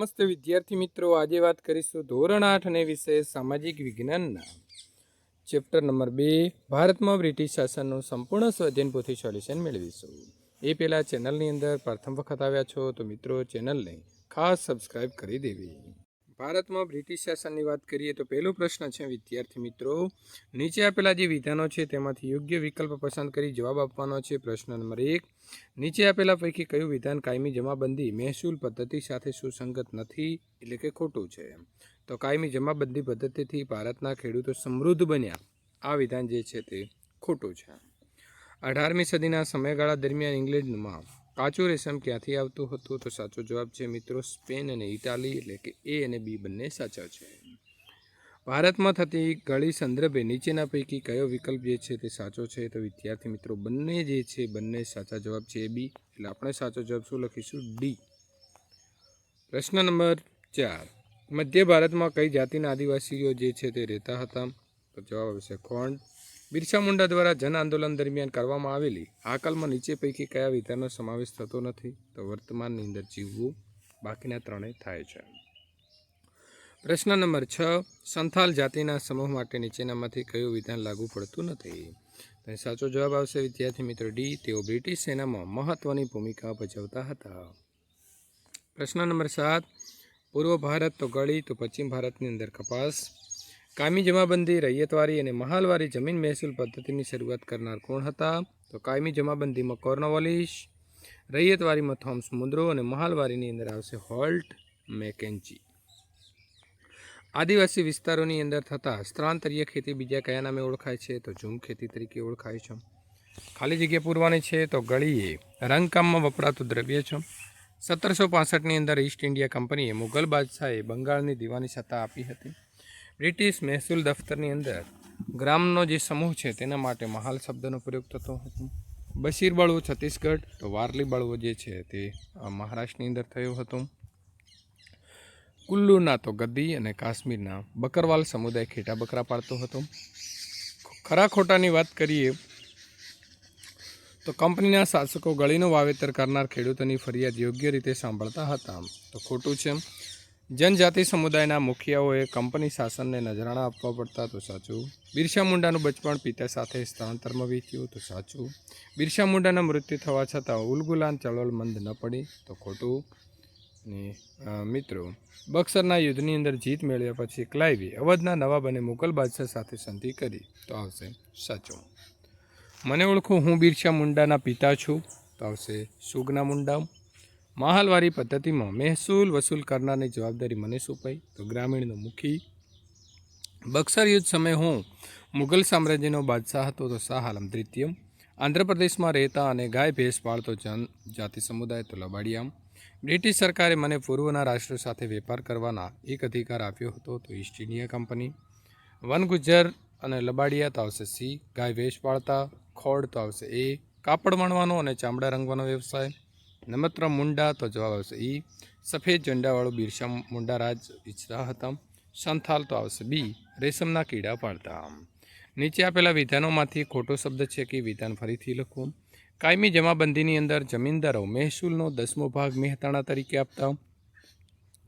નમસ્તે વિદ્યાર્થી મિત્રો, આજે વાત કરીશું ધોરણ આઠ અને વિષય સામાજિક વિજ્ઞાનના. ચેપ્ટર નંબર બે, ભારતમાં બ્રિટિશ શાસનનું સંપૂર્ણ સ્વાધીનપોથી પોથી સોલ્યુશન મેળવીશું. એ પહેલાં ચેનલની અંદર પ્રથમ વખત આવ્યા છો તો મિત્રો ચેનલને ખાસ સબસ્ક્રાઈબ કરી દેવી. ભારતમાં બ્રિટિશ શાસનની વાત કરીએ તો પહેલો પ્રશ્ન છે, વિદ્યાર્થી મિત્રો, નીચે આપેલા જે વિધાનો છે તેમાંથી યોગ્ય વિકલ્પ પસંદ કરી જવાબ આપવાનો છે. પ્રશ્ન નંબર એક, નીચે આપેલા પૈકી કયું વિધાન કાયમી જમાબંધી મહેસૂલ પદ્ધતિ સાથે સુસંગત નથી એટલે કે ખોટું છે? તો કાયમી જમાબંધી પદ્ધતિથી ભારતના ખેડૂતો સમૃદ્ધ બન્યા. આ વિધાન જે છે તે ખોટું છે. અઢારમી સદીના સમયગાળા દરમિયાન ઇંગ્લેન્ડમાં કાચું રેશમ ક્યાંથી આવતું હતું? તો સાચો જવાબ છે મિત્રો, સ્પેન અને ઇટાલી, એટલે કે એ અને બી બંને સાચા છે. ભારતમાં થતી ગળી સંદર્ભે નીચેના પૈકી કયો વિકલ્પ જે છે તે સાચો છે? તો વિદ્યાર્થી મિત્રો, બંને જે છે, બંને સાચા જવાબ છે એ બી. એટલે આપણે સાચો જવાબ શું લખીશું? ડી. પ્રશ્ન નંબર ચાર. મધ્ય ભારતમાં કઈ જાતિના આદિવાસીઓ જે છે તે રહેતા હતા? તો જવાબ આવશે ખોંડ. બિરસા મુંડા દ્વારા જન આંદોલન દરમિયાન કરવામાં આવેલી આકલમાં નીચે પૈકી કયા વિધાનનો સમાવેશ થતો નથી? તો વર્તમાનની અંદર જીવવું બાકીના ત્રણેય થાય છે. પ્રશ્ન નંબર છ, સંથાલ જાતિના સમૂહ માટે નીચેનામાંથી કયું વિધાન લાગુ પડતું નથી? તો સાચો જવાબ આવશે, વિદ્યાર્થી મિત્રો ડી, તેઓ બ્રિટિશ સેનામાં મહત્વની ભૂમિકા ભજવતા હતા. પ્રશ્ન નંબર સાત, પૂર્વ ભારત તો ગળી તો પશ્ચિમ ભારતની અંદર કપાસ કાયમી જમાબંધી, રૈયતવારી અને મહાલવારી જમીન મહેસૂલ પદ્ધતિની શરૂઆત કરનાર કોણ હતા? તો કાયમી જમાબંધીમાં કોર્નોવોલિશ, રૈયતવારીમાં થોમ્સ મુદ્રો અને મહાલવારીની અંદર આવશે હોલ્ટ મેકેન્જી. આદિવાસી વિસ્તારોની અંદર થતા સ્થળાંતરીય ખેતી બીજા કયા નામે ઓળખાય છે? તો ઝૂમ ખેતી તરીકે ઓળખાય છે. ખાલી જગ્યા પૂરવાની છે તો ગળીએ. રંગકામમાં વપરાતું દ્રવ્ય છે. સત્તરસો પાસઠની અંદર ઈસ્ટ ઇન્ડિયા કંપનીએ મુગલ બાદશાહે બંગાળની દીવાની સત્તા આપી હતી. બ્રિટિશ મહેસૂલ દફતરની અંદર ગ્રામનો જે સમૂહ છે તેના માટે મહાલ શબ્દનો પ્રયોગ થતો હતો. બશીર બળવો છત્તીસગઢ, તો વારલી બળવો જે છે તે મહારાષ્ટ્રની અંદર થયો હતો. કુલ્લુના તો ગદ્દી અને કાશ્મીરના બકરવાલ સમુદાય ખેટા બકરા પાડતો હતો. ખરા ખોટાની વાત કરીએ તો કંપનીના શાસકો ગળીનું વાવેતર કરનાર ખેડૂતોની ફરિયાદ યોગ્ય રીતે સાંભળતા હતા. તો ખોટું છે. જનજાતિ સમુદાયના મુખિયાઓએ કંપની શાસનને નજરાણા આપવા પડતા તો સાચું. બિરસા મુંડાનું બચપણ પિતા સાથે સ્થળાંતરમાં વીત્યું તો સાચું. બિરસા મુંડાના મૃત્યુ થવા છતાં ઉલગુલાન ચળવળ મંદ ન પડી તો ખોટું. ને મિત્રો, બક્સરના યુદ્ધની અંદર જીત મેળવ્યા પછી ક્લાઇવી અવધના નવાબ અને મુઘલ બાદશાહ સાથે સંધિ કરી. તો આવશે સાચું. મને ઓળખું હું બિરસા મુંડાના પિતા છું. તો આવશે સુગના મુંડા. મહાલવારી પદ્ધતિમાં મહેસૂલ વસૂલ કરનારની જવાબદારી મને સોંપાઈ. તો ગ્રામીણનો મુખી, બક્સર યુદ્ધ સમયે હું મુઘલ સામ્રાજ્યનો બાદશાહ હતો તો શાહ આલમ દ્વિતીયમ. આંધ્રપ્રદેશમાં રહેતા અને ગાય ભેંસ પાળતો જન જાતિ સમુદાય તો લબાડિયામ. બ્રિટિશ સરકારે મને પૂર્વના રાષ્ટ્રો સાથે વેપાર કરવાના એક અધિકાર આપ્યો હતો તો ઈસ્ટ ઇન્ડિયા કંપની. વન ગુજર અને લબાડિયા તો આવશે સી. ગાય ભેંસ પાળતા, ખોડ તો આવશે એ. કાપડ વણવાનો અને ચામડા રંગવાનો વ્યવસાય. નમત્ર મુંડા તો જવાબ આવશે. ઈ સફેદ ઝંડાવાળું બિરસા મુંડા રાજ ઈચ્છતા હતા. સંથાલ તો આવશે. બી, રેશમના કીડા પાળતા નીચે આપેલા વિધાનોમાંથી ખોટો શબ્દ છે કે વિધાન ફરીથી લખવું કાયમી જમાબંધીની અંદર જમીનદારો મહેસૂલનો દસમો ભાગ મહેતાણા તરીકે આપતા.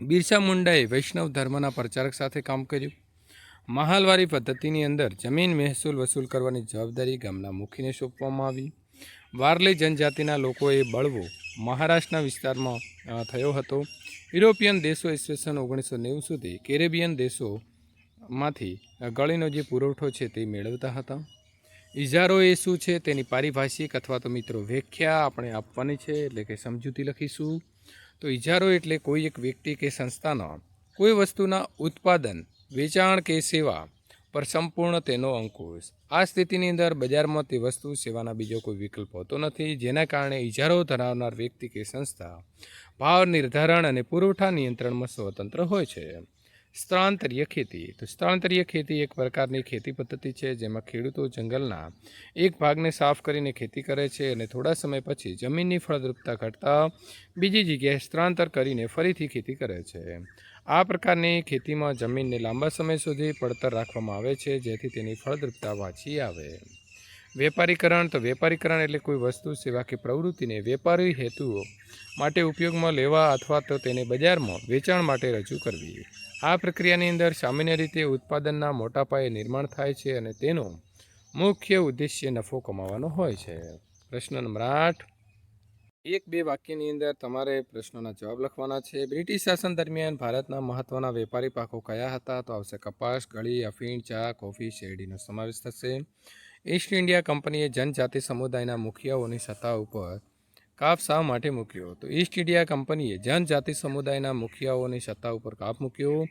બિરસા મુંડાએ વૈષ્ણવ ધર્મના પ્રચારક સાથે કામ કર્યું. મહાલવારી પદ્ધતિની અંદર જમીન મહેસૂલ વસૂલ કરવાની જવાબદારી ગામના મુખીને સોંપવામાં આવી. વારલી જનજાતિના લોકોએ બળવો મહારાષ્ટ્રના વિસ્તારમાં થયો હતો. યુરોપિયન દેશો ઈસવીસન ઓગણીસો નેવું સુધી કેરેબિયન દેશોમાંથી ગળીનો જે પુરવઠો છે તે મેળવતા હતા. ઇજારો એ શું છે તેની પારિભાષિક અથવા તો મિત્રો વ્યાખ્યા આપણે આપવાની છે, એટલે કે સમજૂતી લખીશું. તો ઇજારો એટલે કોઈ એક વ્યક્તિ કે સંસ્થાના કોઈ વસ્તુના ઉત્પાદન, વેચાણ કે સેવા પર સંપૂર્ણ તેનો અંકુશ આ સ્થિતિની અંદર બજારમાં તે વસ્તુ, સેવાના બીજો કોઈ વિકલ્પ હોતો નથી, જેના કારણે ઇજારો ધરાવનાર વ્યક્તિ કે સંસ્થા ભાવ નિર્ધારણ અને પુરવઠા નિયંત્રણમાં સ્વતંત્ર હોય છે. સ્થળાંતરીય ખેતી. તો સ્થળાંતરીય ખેતી એક પ્રકારની ખેતી પદ્ધતિ છે, જેમાં ખેડૂતો જંગલના એક ભાગને સાફ કરીને ખેતી કરે છે અને થોડા સમય પછી જમીનની ફળદ્રુપતા ઘટતા બીજી જગ્યાએ સ્થળાંતર કરીને ફરીથી ખેતી કરે છે. આ પ્રકારની ખેતીમાં જમીનને લાંબા સમય સુધી પડતર રાખવામાં આવે છે, જેથી તેની ફળદ્રુપતા વાંચી આવે. વેપારીકરણ તો વેપારીકરણ એટલે કોઈ વસ્તુ, સેવા કે પ્રવૃત્તિને વેપારી હેતુઓ માટે ઉપયોગમાં લેવા અથવા તો તેને બજારમાં વેચાણ માટે રજૂ કરવી. આ પ્રક્રિયાની અંદર સામાન્ય રીતે ઉત્પાદનના મોટા પાયે નિર્માણ થાય છે અને તેનો મુખ્ય ઉદ્દેશ્ય નફો કમાવાનો હોય છે. પ્રશ્ન નંબર આઠ એક બે વાક્યની અંદર તમારે પ્રશ્નોના જવાબ લખવાના છે. બ્રિટિશ શાસન દરમિયાન ભારતના મહત્વના વેપારી પાકો કયા હતા? તો આવશે કપાસ ગળી અફીણ, ચા, કોફી, શેરડીનો સમાવેશ થશે. ઈસ્ટ ઇન્ડિયા કંપનીએ જનજાતિ સમુદાયના મુખિયાઓની સત્તા ઉપર કાપ શા માટે મૂક્યો? તો ઈસ્ટ ઇન્ડિયા કંપનીએ જનજાતિ સમુદાયના મુખિયાઓની સત્તા ઉપર કાપ મૂક્યો.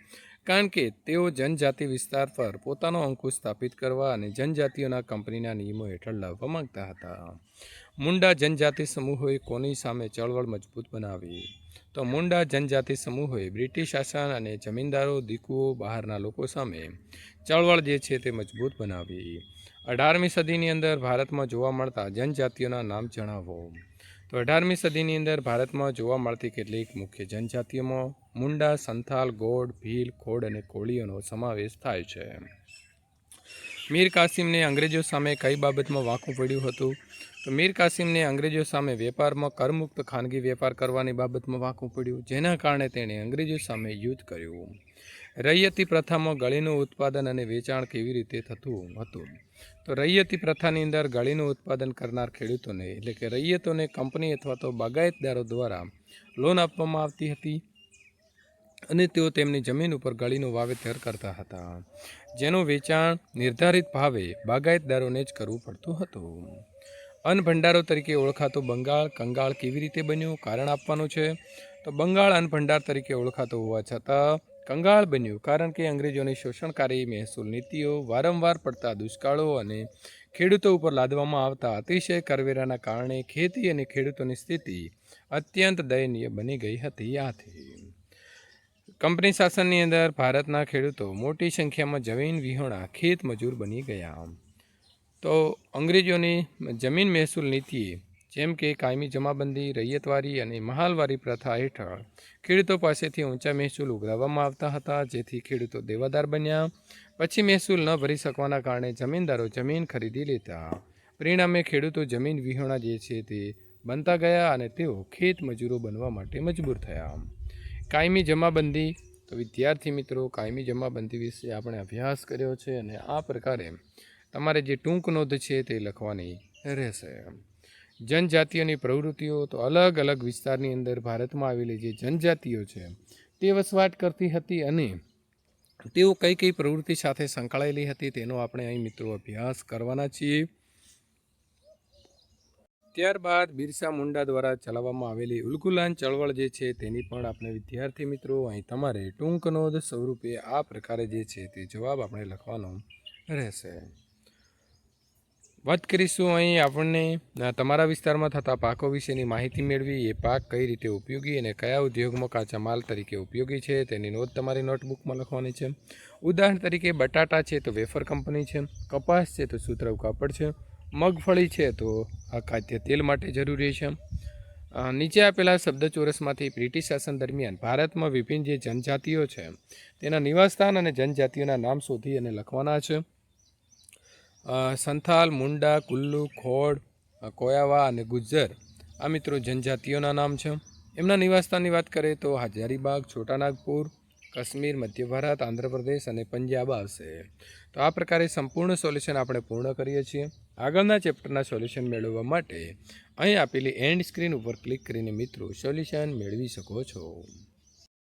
કારણ કે તેઓ જનજાતિ વિસ્તાર પર પોતાનો અંકુશ સ્થાપિત કરવા અને જનજાતિઓના કંપનીના નિયમો હેઠળ લાવવા માંગતા હતા. મુંડા જનજાતિ સમૂહોએ કોની સામે ચળવળ મજબૂત બનાવી? તો મુંડા જનજાતિ સમૂહોએ બ્રિટિશ શાસન અને જમીનદારો દીકુઓ બહારના લોકો સામે ચળવળ જે છે તે મજબૂત બનાવી. અઢારમી સદીની અંદર ભારતમાં જોવા મળતા જનજાતિઓના નામ જણાવો. તો અઢારમી સદીની અંદર ભારતમાં જોવા મળતી કેટલીક મુખ્ય જનજાતિઓમાં મુંડા, સંથાલ ગોડ ભીલ, ખોડ અને કોળીઓનો સમાવેશ થાય છે. મીર કાસિમને અંગ્રેજો સામે કઈ બાબતમાં વાંકું પડ્યું હતું? તો મીર કાસિમને અંગ્રેજો સામે વેપારમાં કરમુક્ત ખાનગી વેપાર કરવાની બાબતમાં વાંકું પડ્યું, જેના કારણે તેણે અંગ્રેજો સામે યુદ્ધ કર્યું. રૈયતી પ્રથામાં ગળીનું ઉત્પાદન અને વેચાણ કેવી રીતે થતું હતું? તો રૈયતી પ્રથાની અંદર ગળીનું ઉત્પાદન કરનાર ખેડૂતોને, એટલે કે રૈયતોને કંપની અથવા તો બાગાયતદારો દ્વારા લોન આપવામાં આવતી હતી અને તેઓ તેમની જમીન ઉપર ગળીનું વાવેતર કરતા હતા. જેનું વેચાણ નિર્ધારિત ભાવે બાગાયતદારોને જ કરવું પડતું હતું. અન્ન ભંડારો તરીકે ઓળખાતો બંગાળ, કંગાળ કેવી રીતે બન્યું? કારણ આપવાનું છે. તો બંગાળ અન્ન ભંડાર તરીકે ઓળખાતો હોવા છતાં કંગાળ બન્યું કારણ કે અંગ્રેજોની શોષણકારી મહેસૂલ નીતિઓ વારંવાર પડતા દુષ્કાળો અને ખેડૂતો ઉપર લાદવામાં આવતા અતિશય કરવેરાના કારણે ખેતી અને ખેડૂતોની સ્થિતિ અત્યંત દયનીય બની ગઈ હતી આથી. કંપની શાસનની અંદર ભારતના ખેડૂતો મોટી સંખ્યામાં જમીન વિહોણા ખેત મજૂર બની ગયા. તો અંગ્રેજોની જમીન મહેસૂલ નીતિએ જેમ કે કાયમી જમાબંધી, રૈયતવારી અને મહાલવારી પ્રથા હેઠળ ખેડૂતો પાસેથી ઊંચા મહેસૂલ ઉઘરાવવામાં આવતા હતા, જેથી ખેડૂતો દેવાદાર બન્યા. પછી મહેસૂલ ન ભરી શકવાના કારણે જમીનદારો જમીન ખરીદી લેતા. પરિણામે ખેડૂતો જમીન વિહોણા જે છે તે બનતા ગયા અને તેઓ ખેત મજૂરો બનવા માટે મજબૂર થયા. કાયમી જમાબંધી. તો વિદ્યાર્થી મિત્રો, કાયમી જમાબંધી વિશે આપણે અભ્યાસ કર્યો છે અને આ પ્રકારે તમારે જે ટૂંક નોંધ છે તે લખવાની રહેશે. જનજાતિઓની પ્રવૃત્તિઓ તો અલગ અલગ વિસ્તારની અંદર ભારતમાં આવેલી જે જનજાતિઓ છે, તે વસવાટ કરતી હતી અને તેઓ કઈ કઈ પ્રવૃત્તિ સાથે સંકળાયેલી હતી તેનો આપણે અહીં મિત્રો અભ્યાસ કરવાના છીએ. ત્યારબાદ બિરસા મુંડા દ્વારા ચલાવવામાં આવેલી ઉલગુલાન ચળવળ જે છે તેની પણ આપણે વિદ્યાર્થી મિત્રો અહીં તમારે ટૂંકનો જ સ્વરૂપે આ પ્રકારે જે છે તે જવાબ આપણે લખવાનો રહેશે. વાત કરીશું અહીં આપણને તમારા વિસ્તારમાં થતા પાકો વિશેની માહિતી મેળવી. એ પાક કઈ રીતે ઉપયોગી અને કયા ઉદ્યોગમાં કાચા માલ તરીકે ઉપયોગી છે, તેની નોંધ તમારી નોટબુકમાં લખવાની છે. ઉદાહરણ તરીકે, બટાટા છે તો વેફર કંપની છે, કપાસ છે તો સુતરાઉ કાપડ છે, મગફળી છે તો આ ખાદ્ય તેલ માટે જરૂરી છે. નીચે આપેલા શબ્દચોરસમાંથી બ્રિટિશ શાસન દરમિયાન ભારતમાં વિભિન્ન જે જનજાતિઓ છે, તેના નિવાસસ્થાન અને જનજાતિઓના નામ શોધી અને લખવાના છે. સંથાલ, મુંડા, કુલ્લુ, ખોડ કોયાવા અને ગુજ્જર. આ મિત્રો જનજાતિઓના નામ છે. એમના નિવાસસ્થાનની વાત કરીએ તો હજારીબાગ, છોટાનાગપુર, કાશ્મીર, મધ્ય ભારત, આંધ્રપ્રદેશ અને પંજાબ આવશે. તો આ પ્રકારે સંપૂર્ણ સોલ્યુશન આપણે પૂર્ણ કરીએ છીએ. આગળના ચેપ્ટરના સોલ્યુશન મેળવવા માટે અહીં આપેલી એન્ડ સ્ક્રીન ઉપર ક્લિક કરીને મિત્રો સોલ્યુશન મેળવી શકો છો.